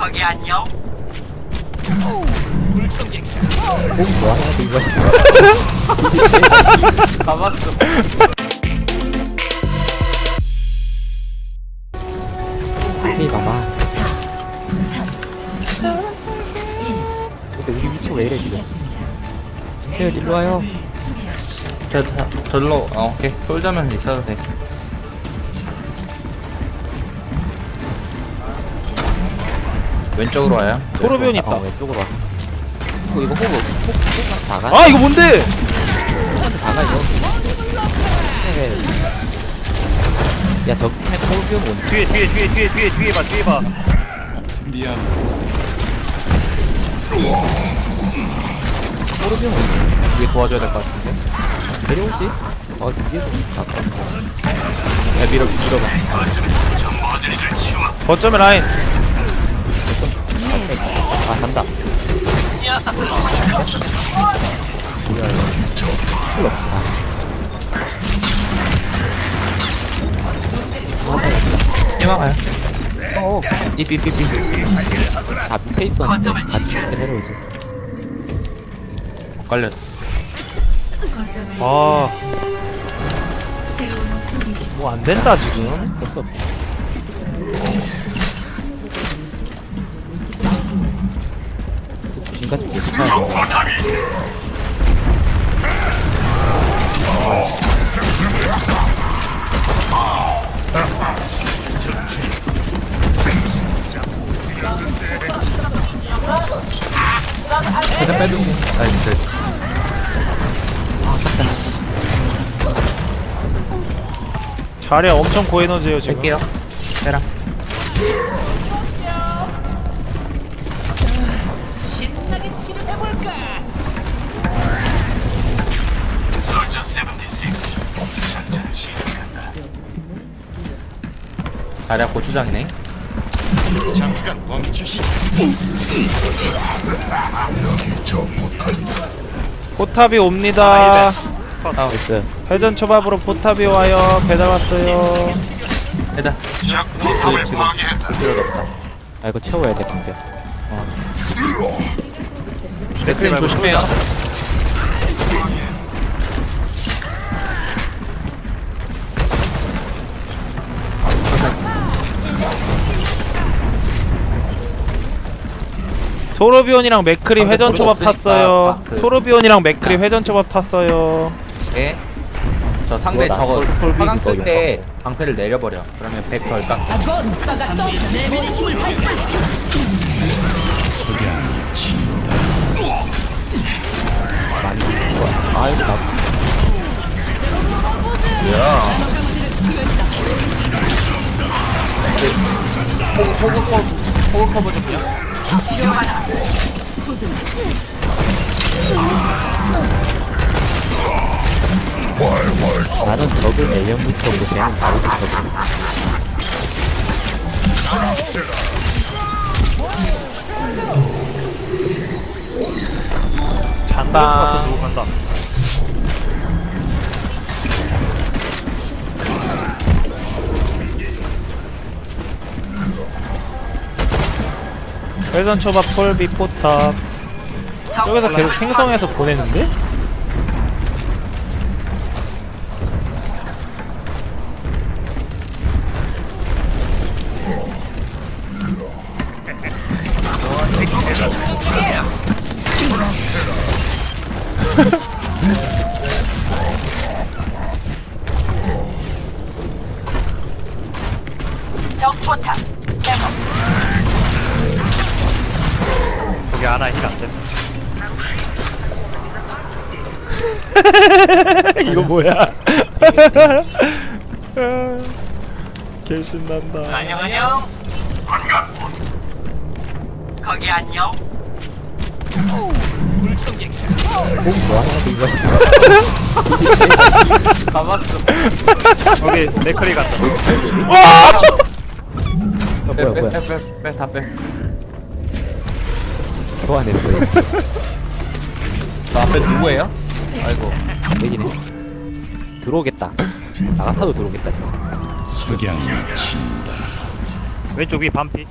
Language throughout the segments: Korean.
거기 안녕. 잡았어. 빨리 가봐. 근데 우리 위치가 왜 이래 지금? 네, 일로 와요. 저, 저, 절로, 어, 오케이. 솔자면 있어도 돼. 왼쪽으로 와요. 토르비온 있다. 어, 왼쪽으로 와. 이거 이거 호구 호구 호구 다가? 아 이거 뭔데? 다가 이거. 네. 야, 저 팀에 토르비온 뭔지. 뒤에 뒤에 뒤에 뒤에 뒤에 뒤에 봐 뒤에 봐. 토르비온 뭔지. 위에 도와줘야 될 것 같은데. 내려오지? 아, 뒤에서 갔어. 야, 밀어, 밀어봐. 거점의 라인. 아, 간다. 희망아요. 어, 삐삐삐삐. 다 밑에 있었는데 같이 밑에 내려오지. 걸렸어. 아. 뭐 안 된다 지금. 인간 좀 괜찮아. 살짝 빼주고. 나이스. 자리야 엄청 고에너지예요 지금. 뺄게요. 빼라. 자리야 고추장이네. 포탑이 옵니다. 나이스. 회전 초밥으로 포탑이 와요. 배달 왔어요. 해자. 지금 지금. 아, 이거 채워야 돼, 근데. 맥크림 조심해요. 토르비온이랑 맥크림 상대 회전 초밥 없으니까 탔어요. 마크. 토르비온이랑 맥크림 회전 초밥 탔어요. 네. 저 상대 뭐다? 저거 폴- 폴 화강 비비 쓸때 방패를 내려버려. 그러면 100덜 깎여. 아, 이거 나. 호흡 커버 좀요. 나는 적을 내려부터 그 쟤는 바로 붙어. 잔다. 간다. 회전 초밥 폴비 포탑. 저기서 계속 생성해서 보내는데? 하나 힐안 돼. 이거 뭐야? 개 신난다. 안녕 안녕. 거기 안녕. 잡았어. 거기 맥커리 갔다. 어, 빼. 빼, 빼, 빼, 다 빼. 소환했어. 저 앞에 누구예요? 아이고. 얘기네. 들어오겠다. 나 같아도 들어오겠다, 진짜. 왼쪽 위 반피.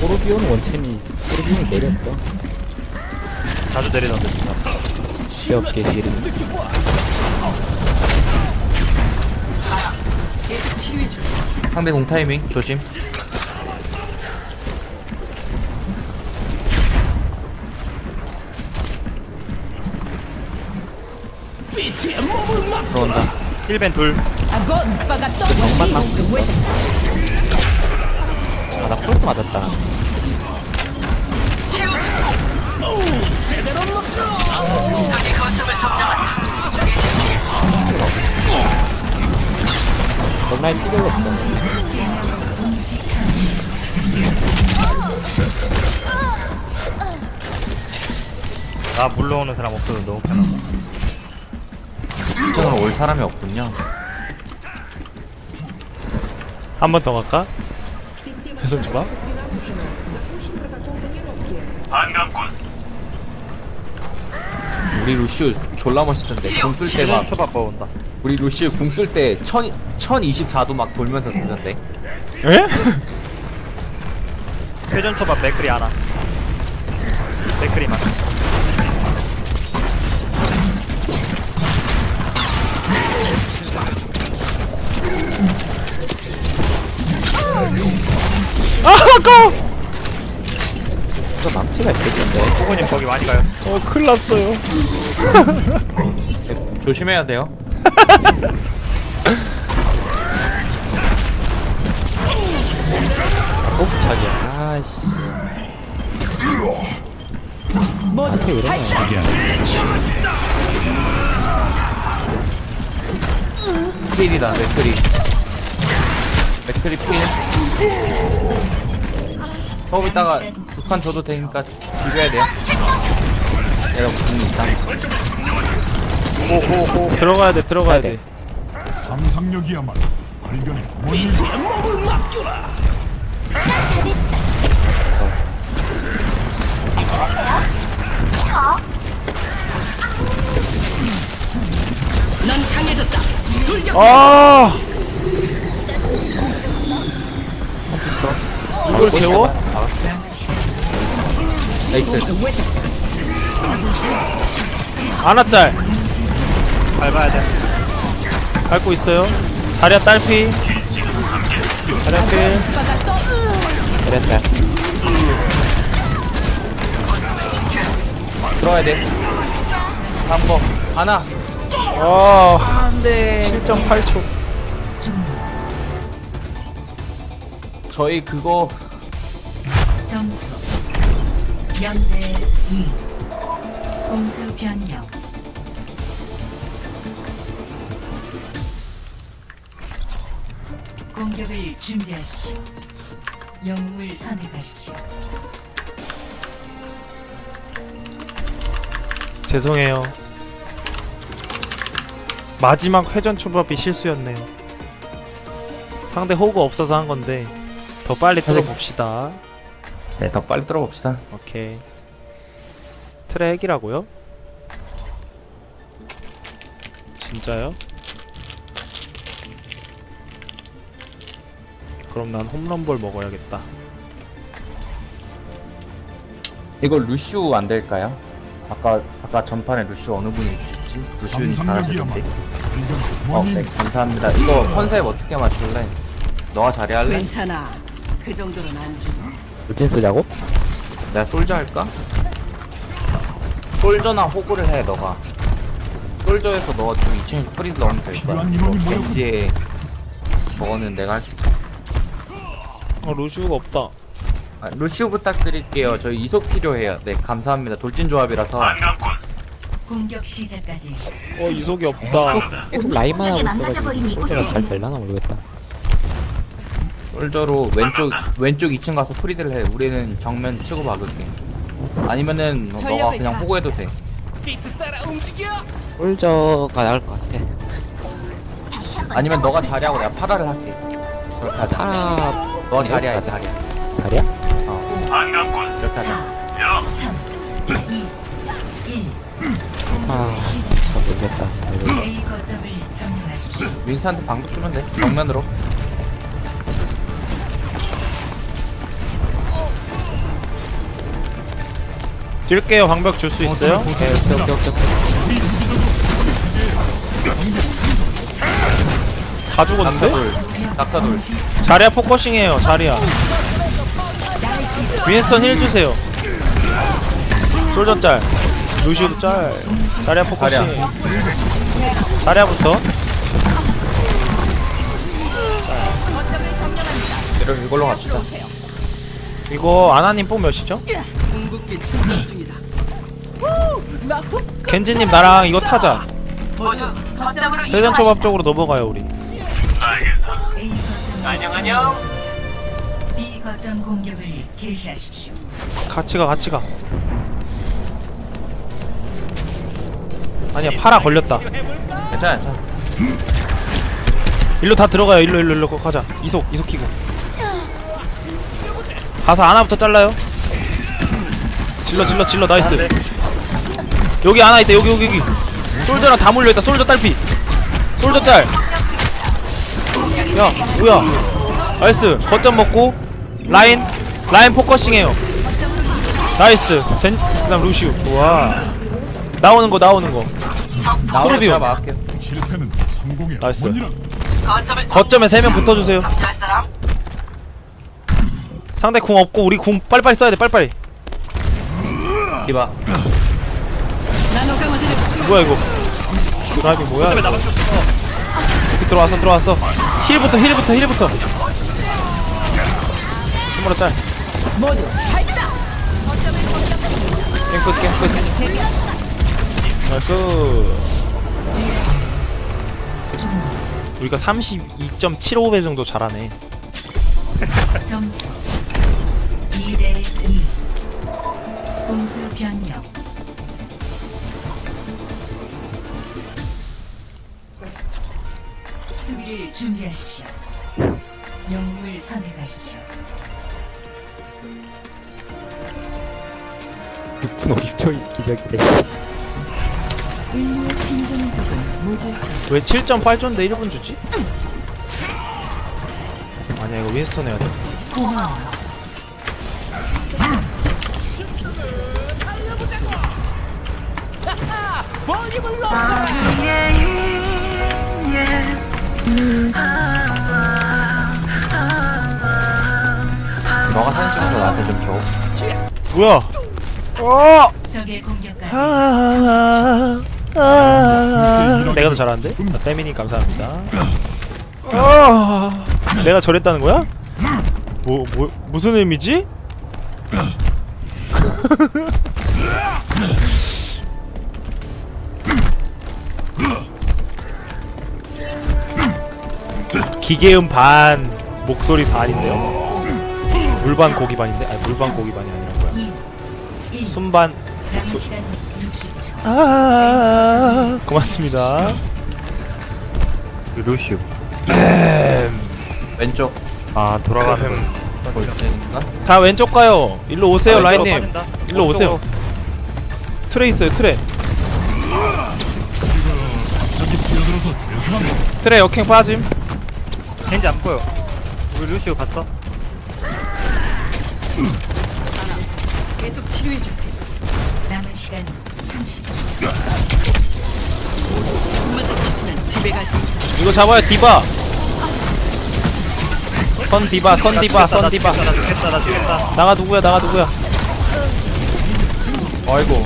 포르비온 원챔이 포르비온을 내렸어. 자주 내리던데 진짜. 귀엽게 딜이 상대 공 타이밍 조심. 들어온다. 1벤 둘. 남고 있어 아나 펄스 맞았다. 런라인 필요가 없어 나 물러오는 사람 없어도 너무 편하다 이쪽으로 올 사람이 없군요. 한 번 더 갈까? 계속 줘봐 우리 루시우 졸라 멋있던데. 궁 쓸 때막 초밥 먹은다 우리 루시우 궁 쓸때 1000, 1024도 막 돌면서 쓰던데. 에? 회전 초밥 맥크리 하나 맥크리만 아 아까워 이거 망치가 있을 텐데? 후보님 거기 많이 가요. 어 큰일 났어요. 조심해야 돼요. 어 자기야. 아이씨. 나한테 이러면 필이다, 맥크리. 맥크리 필. 이따가 두 칸 줘도 되니까 비벼야 돼요. 여러분, 궁 있다. 오오오 들어가야 돼 들어가야 가야 돼 돼. 상상력이야말로 발견의 원인 아 이걸 재워? 나이스. 아나짤 밟아야 돼 밟고 있어요 다리야 딸피 다리야 필 그랬다 들어가야 돼. 한 번. 하나. 와 안돼. 7.8초 저희 그거 점수. 0대 2 공수 변경. 공격을 준비하십시오. 영웅을 선택하십시오. 죄송해요. 마지막 회전 초밥이 실수였네요. 상대 호구 없어서 한 건데 더 빨리 사실- 뚫어봅시다 네, 더 빨리 들어봅시다. 오케이 트레 핵이라고요? 진짜요? 그럼 난 홈런볼 먹어야겠다 이거 루슈 안 될까요? 아까 아까 전판에 루슈 어느 분이 주셨지? 루슈 상상력이야말로 잘하시던데. 어, 네, 감사합니다. 이거 컨셉 어떻게 맞출래? 너가 잘해할래? 괜찮아. 그 정도는 안 줘. 울진 쓰자고? 내가 솔저 할까? 솔저나 호구를 해 너가. 솔저에서 너가 좀 2층 프리드 넣으면 될 거야. 겐지에 저거는 내가 할 수. 어 루시우가 없다 아, 루슈 부탁드릴게요. 저희 이속 필요해요. 네, 감사합니다. 돌진 조합이라서. 공격 시작까지 어 이속이 없다 계속 라인만 하고 있어가지고 잘 될라나 모르겠다 솔저로 왼쪽 왼쪽 2층 가서 프리드를 해. 우리는 정면 치고 박을게. 아니면은 너가 그냥 호구해도 돼. 폴저가 나을 것 같아 아니면 너가 자리하고 내가 파라를 할게. 그렇게 하자. 파라 너 자리야, 자리야. 자리야? 이렇게 하자. 3, 2, 1. 아 시작. 모르겠다. 윈스한테 방독 주면 돼. 정면으로. 뛸게요 방벽 줄 수 있어요? 오케이 오케이 오케이 오케이 다 죽었는데? 낙사돌. 자리야 포커싱해요 자리야 윈스턴 힐 주세요 솔저 짤 루시오도 짤 자리야 포커싱 자리야. 자리야부터 이걸로 갑시다. 이거 아나님 뽕 몇이죠? 궁극기 충전 중이다. 겐지님 나랑 이거 타자. 세전 초밥 쪽으로 넘어가요 우리. 안녕 안녕. B 거점 공격을 개시하십시오. 같이 가 같이 가. 아니야 파라 걸렸다. 괜찮아, 괜찮아. 일로 다 들어가요. 일로 일로 일로. 가자. 이속 이속 키고. 가서 아나부터 잘라요 질러 질러 질러 나이스. 여기 아나 있다 여기 여기 여기. 솔저랑 다 몰려있다 솔저 딸피. 솔저 짤야 뭐야? 나이스. 거점 먹고 라인 라인 포커싱 해요. 나이스. 젠 그 다음 루시우. 좋아 나오는 거 나오는 거. 소르비오. 제가 막을게요. 실패는 성공의 나이스. 거점에 3명 붙어주세요. 상대 궁 없고 우리 궁 빨리빨리 써야 돼 빨리빨리 강화제를 뭐야 이거? 드라이빙 뭐야? 이거. 들어왔어 들어왔어. 힐부터 힐부터 힐부터. 힘으로 짤. 깽끝 깽끝. 나이스 우리가 32.75배 정도 잘하네. 점수 수비를 준비하십시오. 영웅을 선택하십시오. 6분 50초 기적이래 일부 진정적은 모질서. 왜 7.8조인데 1분 주지? 아니야 이거 윈스턴 해야 돼 고마워. 너가 사진 찍어서 나한테 좀 줘. 뭐야 어! 적의 공격까지 내가 더 잘하는데? 아, 세미님 감사합니다. 아, 내가 저랬다는 거야? 뭐, 뭐, 무슨 의미지? 기계음 반, 목소리 반인데요? 물반 고기 반인데? 아니 물반 고기 반이 아니라 뭐야? 2, 1. 순반 60초. 아 고맙습니다. 루시우 왼쪽. 아 돌아가는 볼 테니까. 다 왼쪽 가요. 일로 오세요, 라인님. 일로 오세요. 트레 있어요, 트레. 트레 역행 빠짐. 겐지 안 보여. 우리 루시오 봤어? 계속 치료해 줄게. 남은 시간 30초. 난 집에 갈수 있다. 이거 잡아요, 디바. 선 디바, 선 디바, 선 디바. 나 죽겠다, 나 죽겠다. 나가 누구야, 나가 누구야. 아이고.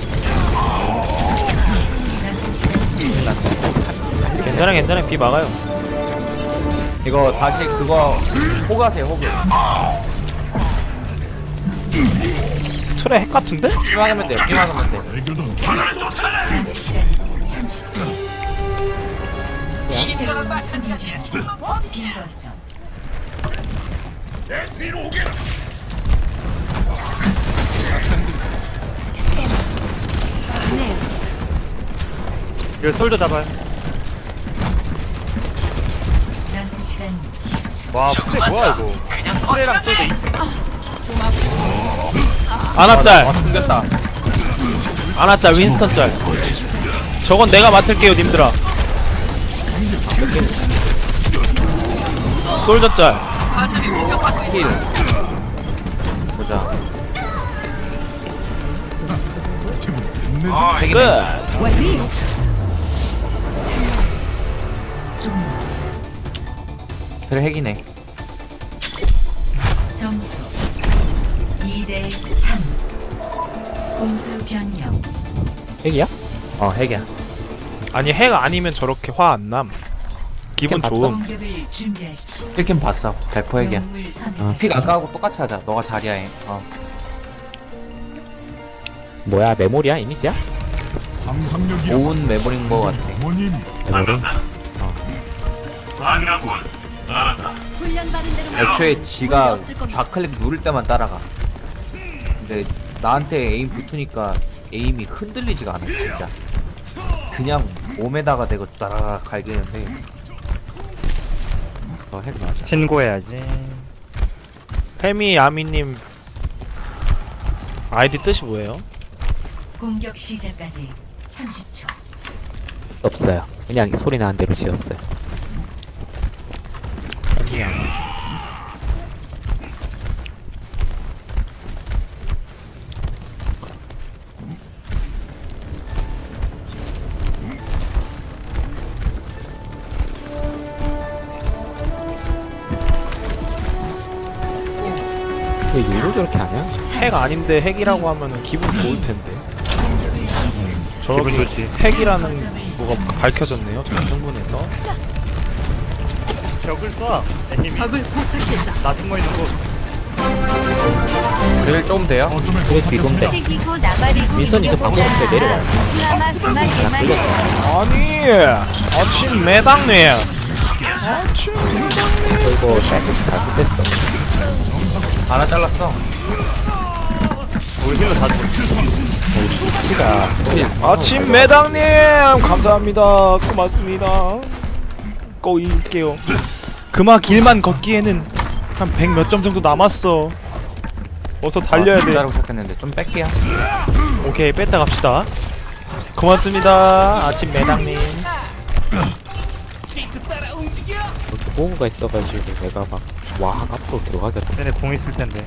괜찮아, 괜찮아. 비 막아요. 이거 다시 그거 호가세요, 호그. 트레 핵 같은데? 피막으면 돼요, 피막으면 돼. 발교전 남은 시간 30초. 새로운 수비지. 비거점. 이거 솔도 잡아요. 시간 10초. 와 뭐야 이거? 쏠때 2층 아나짤 아 숨겼다. 아나짤 윈스턴짤 저건 내가 맡을게요 님들아. 솔저짤 힐 보자. 제법 끝그 래 핵이네 점수 2대 3. 공수 변경. 핵이야? 어 핵이야 아니 핵 아니면 저렇게 화 안 남 기분 봤어? 좋음 공격을 준비하십시오. 1캠 봤어 대포 핵이야 영웅을 아, 선택하십시오. 픽 아까하고 똑같이 하자 너가 자리야 해 어. 뭐야 메모리야 이미지야? 상상력이 오운 메모리인 거 같아 어 애초에 지가 좌클릭 누를 때만 따라가. 근데 나한테 에임 붙으니까 에임이 흔들리지가 않아 진짜. 그냥 몸에다가 대고 따라가 갈기는데. 너핵 맞아. 신고해야지. 페미 아미님 아이디 뜻이 뭐예요? 공격 시작까지 30초. 없어요. 그냥 소리 나는 대로 지었어요 왜 유로 저렇게 하냐? 핵 아닌데 핵이라고 하면 기분 좋을 텐데. 기분 저렇게 좋지. 핵이라는 뭐가 밝혀졌네요 저 신분에서 벽을 쏴. 애님이 적을 포착했다. 나 숨어 있는 곳. 그릴 좀 돼요? 어둠에 그래 비건데 새끼고 나발이고 민선 이거 방금 전에 내려와요. 아마 그만 그만 아니 아침 매당님 저 이거 잘못했어. 하나 잘랐어. 우리 힐러 다 죽었어. 위치가. 아침 매당님 감사합니다. 고맙습니다 꼬일게요. 그마 길만 걷기에는 한 100 몇 점 정도 남았어. 어서 달려야 돼. 기다리고 시작했는데 좀 뺄게요. 오케이 뺐다 갑시다. 고맙습니다 아침 매당님. 보호가 있어가지고 내가 막와 앞으로 들어가기가 좀 쟤네 궁 있을 텐데.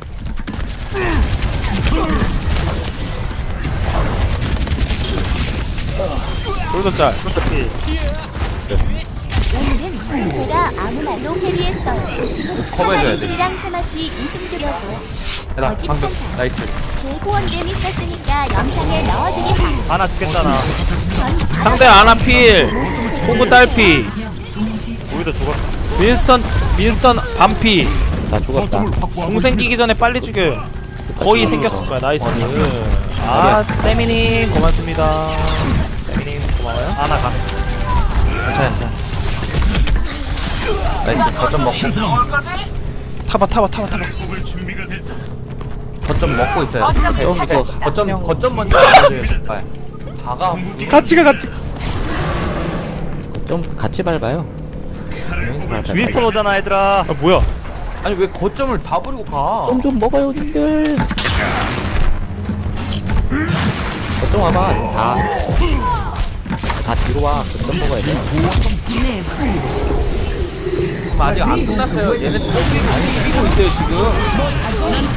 솔더 짤 오늘은 제가 아무나도 회리했어요. 커버해줘야 돼. 웃음 주려고 해라 방금 나이스. 제 후원됨 있었으니까 영상에 넣어주겠다 하나. 죽겠잖아 상대 아나필 호구 딸피. 우리도 죽었어. 윈스턴 윈스턴 반피. 나 죽었다. 공 생기기 전에 빨리 죽여요. 거의 생겼을 거야. 나이스. 아 세미님 고맙습니다. 세미님 고마워요. 하나 가네 나이스. 거점 먹고. 타봐 타봐 타봐 타봐. 거점 먹고 있어요. 좀 이거 거점 거점 먼저 가줘요. 제발 다가 같이 가 같이. 좀 같이 밟아요. 윈스턴 오잖아 얘들아. 아 뭐야? 아니 왜 거점을 다 버리고 가? 좀 좀 먹어요 님들. 걱정 와봐. 다. 다 뒤로 와. 그점 먹어야 돼 지금 아직 안 끝났어요. 얘네 더 이기고 이기고 있어요 지금.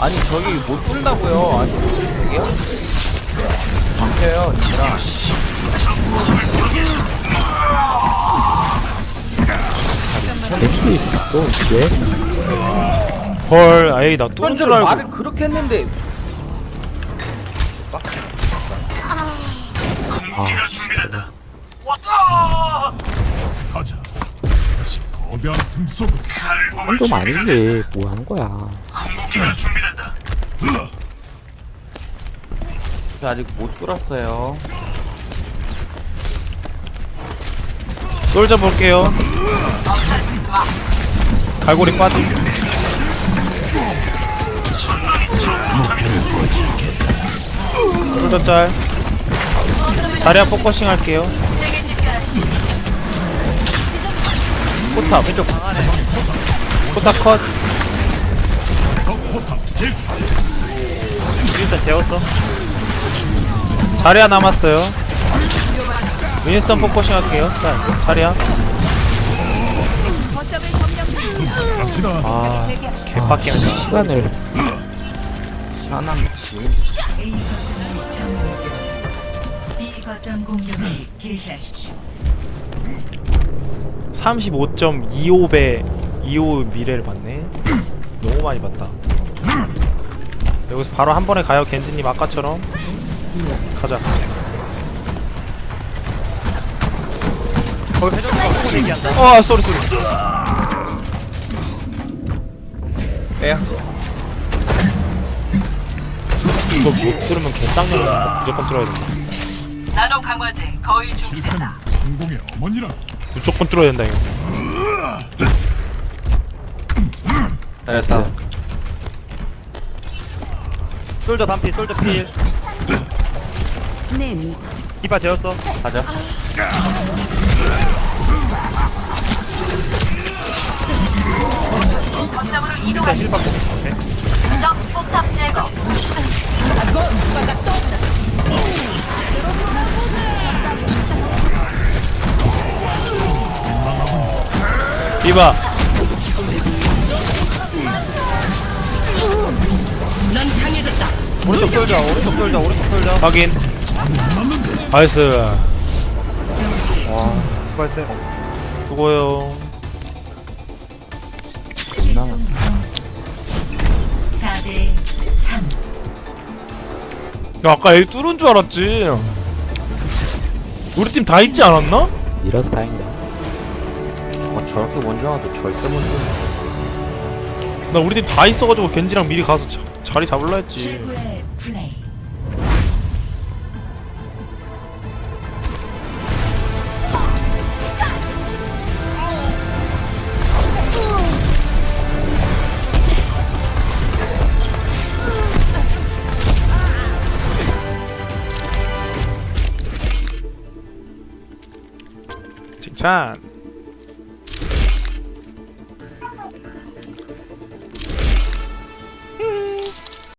아니 저기 못 뚫다고요. 아니 이게요? 막혀요 진짜 될수 있어 왜? 헐 아이 나 뚫은 줄 뻔줄 알고. 말을 그렇게 했는데 가자. 다시 거대한 틈 속으로. 좀 아니지. 뭐 하는 거야. 저 아직 못 뚫었어요. 솔져 볼게요. 갈고리 빠짐 거점 짤. 다리아 포커싱 할게요. 포탑 왼쪽. 포탑 컷. 일단 재웠어. 자리아 남았어요. 윈스턴 포커싱 할게요. 자 갑시다. 아 개빡게네 시간을. 시원 거점 공격을 개시하십시오. 35.25배 25 미래를 봤네. 너무 많이 봤다. 여기서 바로 한 번에 가요 겐지님 아까처럼. 가자. 거기 회전 보고 얘기한다. 어 쏘리 쏘리 빼야 이거 못 들으면 개쌍년이니까 무조건 들어야 된다 나노 강화제 거의 실패는 준비됐다. 성공의 어머니라. 무조건 들어야 된다 이거. 잘했어. 솔저 반피 솔저 필. 이파 재웠어. 가자. 일단 힐 받고 오케이 디바 강해졌다. 오른쪽 솔저 오른쪽 솔저 오른쪽 솔저 확인. 나이스. 수고했어요. 수고요 야 아까 여기 뚫은 줄 알았지. 우리 팀 다 있지 않았나? 이라서 다행이다. 어, 저렇게 먼저 와도 절대 못 쏘네 나 우리 팀 다 있어가지고 겐지랑 미리 가서 자, 자리 잡을라 했지. 최고의 time.